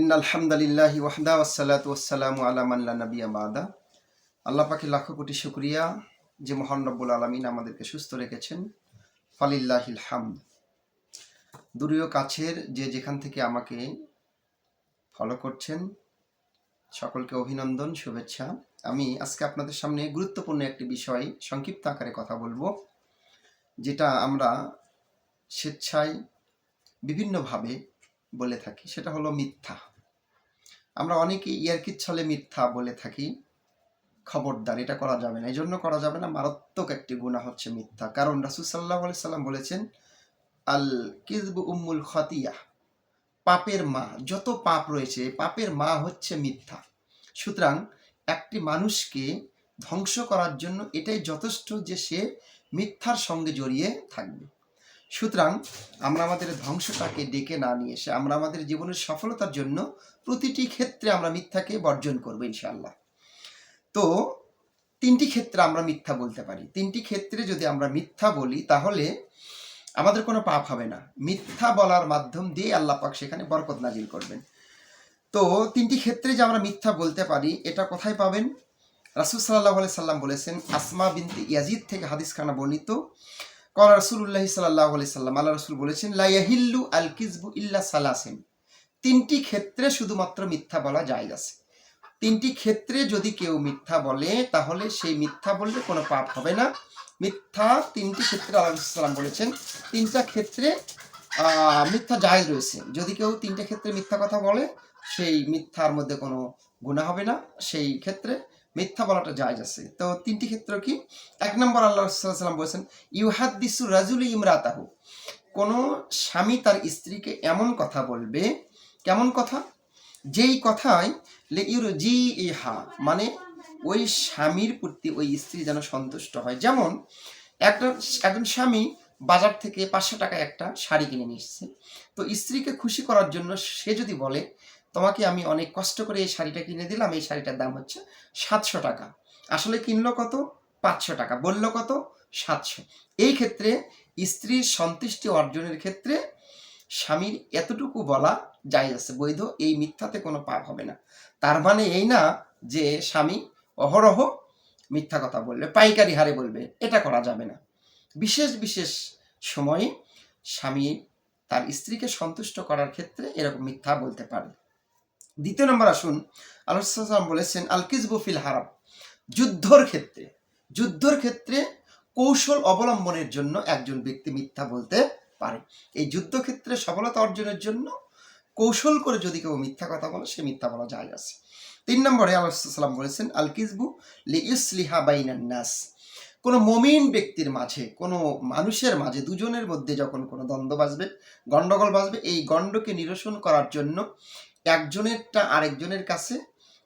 In আলহামদুলিল্লাহ ওয়াহদা ওয়াসালাত ওয়াসালামু আলা মাল্লা নবিয়া বাদা। আল্লাহ পাকে লাখো কোটি শুক্রিয়া যে মহান রব্বুল আলমিন আমাদেরকে সুস্থ রেখেছেন। ফালিল্লাহিল হামদ। দূরীয় কাছের যে যেখান থেকে আমাকে ফলো করছেন, সকলকে অভিনন্দন, শুভেচ্ছা। আমি আজকে আপনাদের সামনে গুরুত্বপূর্ণ একটি বিষয় সংক্ষিপ্ত আকারে কথা বলব, যেটা আমরা স্বেচ্ছায় বিভিন্নভাবে বলে থাকি, সেটা হলো মিথ্যা। আমরা অনেকে ইয়ারকির ছলে মিথ্যা বলে থাকি, খবরদার, এটা করা যাবে না। এই জন্য করা যাবে না, মারাত্মক একটি গুণা হচ্ছে মিথ্যা। কারণ রাসুল সাল্লাহ সাল্লাম বলেছেন আল কিজবু উম্মুল খতিয়া পাপের মা, যত পাপ রয়েছে, পাপের মা হচ্ছে মিথ্যা। সুতরাং একটি মানুষকে ধ্বংস করার জন্য এটাই যথেষ্ট যে সে মিথ্যার সঙ্গে জড়িয়ে থাকবে। সুতরাং আমরা আমাদের ধ্বংসটাকে ডেকে না নিয়ে এসে আমরা আমাদের জীবনের সফলতার জন্য প্রতিটি ক্ষেত্রে আমরা মিথ্যাকে বর্জন করব ইনশাআল্লাহ। তো তিনটি ক্ষেত্রে আমরা মিথ্যা বলতে পারি। তিনটি ক্ষেত্রে যদি আমরা মিথ্যা বলি তাহলে আমাদের কোনো পাপ হবে না। মিথ্যা বলার মাধ্যম দিয়ে আল্লাহ পাক সেখানে বরকত নাজিল করবেন। তো তিনটি ক্ষেত্রে যে আমরা মিথ্যা বলতে পারি, এটা কোথায় পাবেন? রাসুল সাল্লাহ সাল্লাম বলেছেন, আসমা বিনতে ইয়াজিদ থেকে হাদিস খানা বর্ণিত কলা রসুল্লাহ সাল্লাহ আলি সাল্লাম, আল্লাহ রসুল বলেছেন লাইয়াহিল্লু আল কিজবু ইল্লা সালাসেন। তিনটি ক্ষেত্রে শুধুমাত্র মিথ্যা বলা যায় আছে। তিনটি ক্ষেত্রে যদি কেউ মিথ্যা বলে, তাহলে সেই মিথ্যা বললে কোনো পাপ হবে না। মিথ্যা তিনটি ক্ষেত্রে আল্লাহ সাল্লাম বলেছেন, তিনটা ক্ষেত্রে মিথ্যা জায়েজ রয়েছে। যদি কেউ তিনটে ক্ষেত্রে মিথ্যা কথা বলে, সেই মিথ্যার মধ্যে কোনো গুণা হবে না। সেই ক্ষেত্রে মিথ্যা বলাটা জায়েজ আছে। তো তিনটি ক্ষেত্র কি? এক নম্বর আল্লাহ সাল্লাম বলেছেন, ইউহাদ্দিসু রাজুলি ইমরাতাহু। কোনো স্বামী তার স্ত্রীকে এমন কথা বলবে, কেমন কথা? যেই কথায় লে ইউরো জি ইহা মানে ওই স্বামীর প্রতি ওই স্ত্রী যেন সন্তুষ্ট হয়। যেমন একটা একজন স্বামী বাজার থেকে পাঁচশো টাকা একটা শাড়ি কিনে নিয়ে এসছে। তো স্ত্রীকে খুশি করার জন্য সে যদি বলে তোমাকে আমি অনেক কষ্ট করে এই শাড়িটা কিনে দিলাম, এই শাড়িটার দাম হচ্ছে সাতশো টাকা। আসলে কিনলো কত? পাঁচশো টাকা। বলল কত? সাতশো। এই ক্ষেত্রে স্ত্রীর সন্তুষ্টি অর্জনের ক্ষেত্রে স্বামীর এতটুকু বলা যায় আছে বৈধ, এই মিথ্যাতে কোনো পাপ হবে না। তার মানে এই না যে স্বামী অহরহ মিথ্যা কথা বলবে, পাইকারি হারে বলবে, এটা করা যাবে না। বিশেষ বিশেষ সময়ে স্বামী তার স্ত্রীকে সন্তুষ্ট করার ক্ষেত্রে এরকম মিথ্যা বলতে পারে। দ্বিতীয় নম্বর আসুন। আলোচনা বলেছেন আলকিজবু ফিল হারাম। যুদ্ধর ক্ষেত্রে যুদ্ধর ক্ষেত্রে কৌশল অবলম্বনের জন্য একজন ব্যক্তি মিথ্যা বলতে পারে। এই যুদ্ধক্ষেত্রে সফলতা অর্জনের জন্য কৌশল করে যদি কেউ মিথ্যা কথা বলে, সে মিথ্যা বলা যায় আছে। তিন নম্বরে আল্লাহাম বলেছেন আল কিসবু লিউসলিহা বাইনান নাস। কোনো মমিন ব্যক্তির মাঝে, কোনো মানুষের মাঝে, দুজনের মধ্যে যখন কোনো দ্বন্দ্ব বাজবে গণ্ডগোল বাজবে, এই গণ্ডকে নিরসন করার জন্য একজনেরটা আরেকজনের কাছে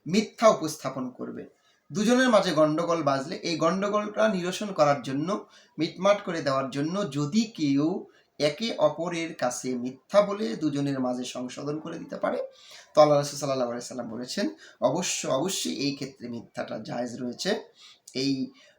মিথ্যা উপস্থাপন করবে। দুজনের মাঝে গণ্ডগোল বাজলে এই গণ্ডগোলটা নিরসন করার জন্য, মিটমাট করে দেওয়ার জন্য যদি কেউ একে অপরের কাছে মিথ্যা বলে দুজনের মাঝে সংশোধন করে দিতে পারে, তো আল্লাহ রসুল সাল্লাহ সাল্লাম বলেছেন, অবশ্য, অবশ্যই এই ক্ষেত্রে মিথ্যাটা জায়েজ রয়েছে। এই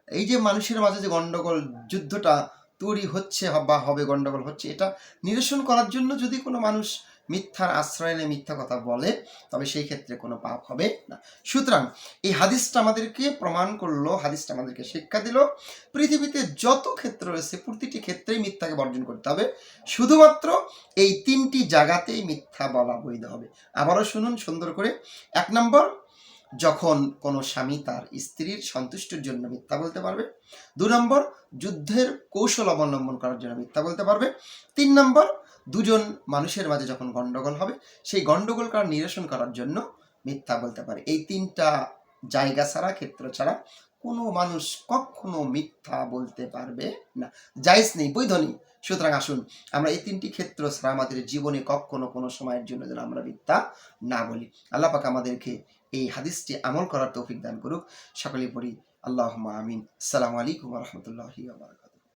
এই যে মানুষের মাঝে যে গণ্ডগোল যুদ্ধটা তৈরি হচ্ছে বা হবে গণ্ডগোল হচ্ছে, এটা নিরসন করার জন্য যদি কোনো মানুষ মিথ্যার আশ্রয় নিয়ে মিথ্যা কথা বলে, তবে সেই ক্ষেত্রে কোনো পাপ হবে না। সুতরাং এই হাদিসটা আমাদেরকে প্রমাণ করল, হাদিসটা আমাদেরকে শিক্ষা দিল, পৃথিবীতে যত ক্ষেত্র রয়েছে, প্রতিটি ক্ষেত্রেই মিথ্যাকে বর্জন করতে হবে। শুধুমাত্র এই তিনটি জায়গাতেই মিথ্যা বলা বৈধ হবে। আবারও শুনুন সুন্দর করে। এক নম্বর, যখন কোনো স্বামী তার স্ত্রীর সন্তুষ্টির জন্য মিথ্যা বলতে পারবে। দু নম্বর, যুদ্ধের কৌশল অবলম্বন করার জন্য মিথ্যা বলতে পারবে। তিন নম্বর দুজন মানুষের মাঝে যখন গণ্ডগোল হবে, সেই গণ্ডগোল করার নিরসন করার জন্য মিথ্যা বলতে পারে। এই তিনটা জায়গা ছাড়া, ক্ষেত্র ছাড়া কোনো মানুষ কখনো মিথ্যা বলতে পারবে না। জায়জ নেই, বৈধ নেই। সুতরাং আসুন, আমরা এই তিনটি ক্ষেত্র ছাড়া আমাদের জীবনে কখনো কোনো সময়ের জন্য যেন আমরা মিথ্যা না বলি। আল্লাহ পাক আমাদেরকে এই হাদিসটি আমল করার তৌফিক দান করুক। সকলে পড়ি আল্লাহ আমিন। সালাম আলাইকুম রহমতুল্লাহ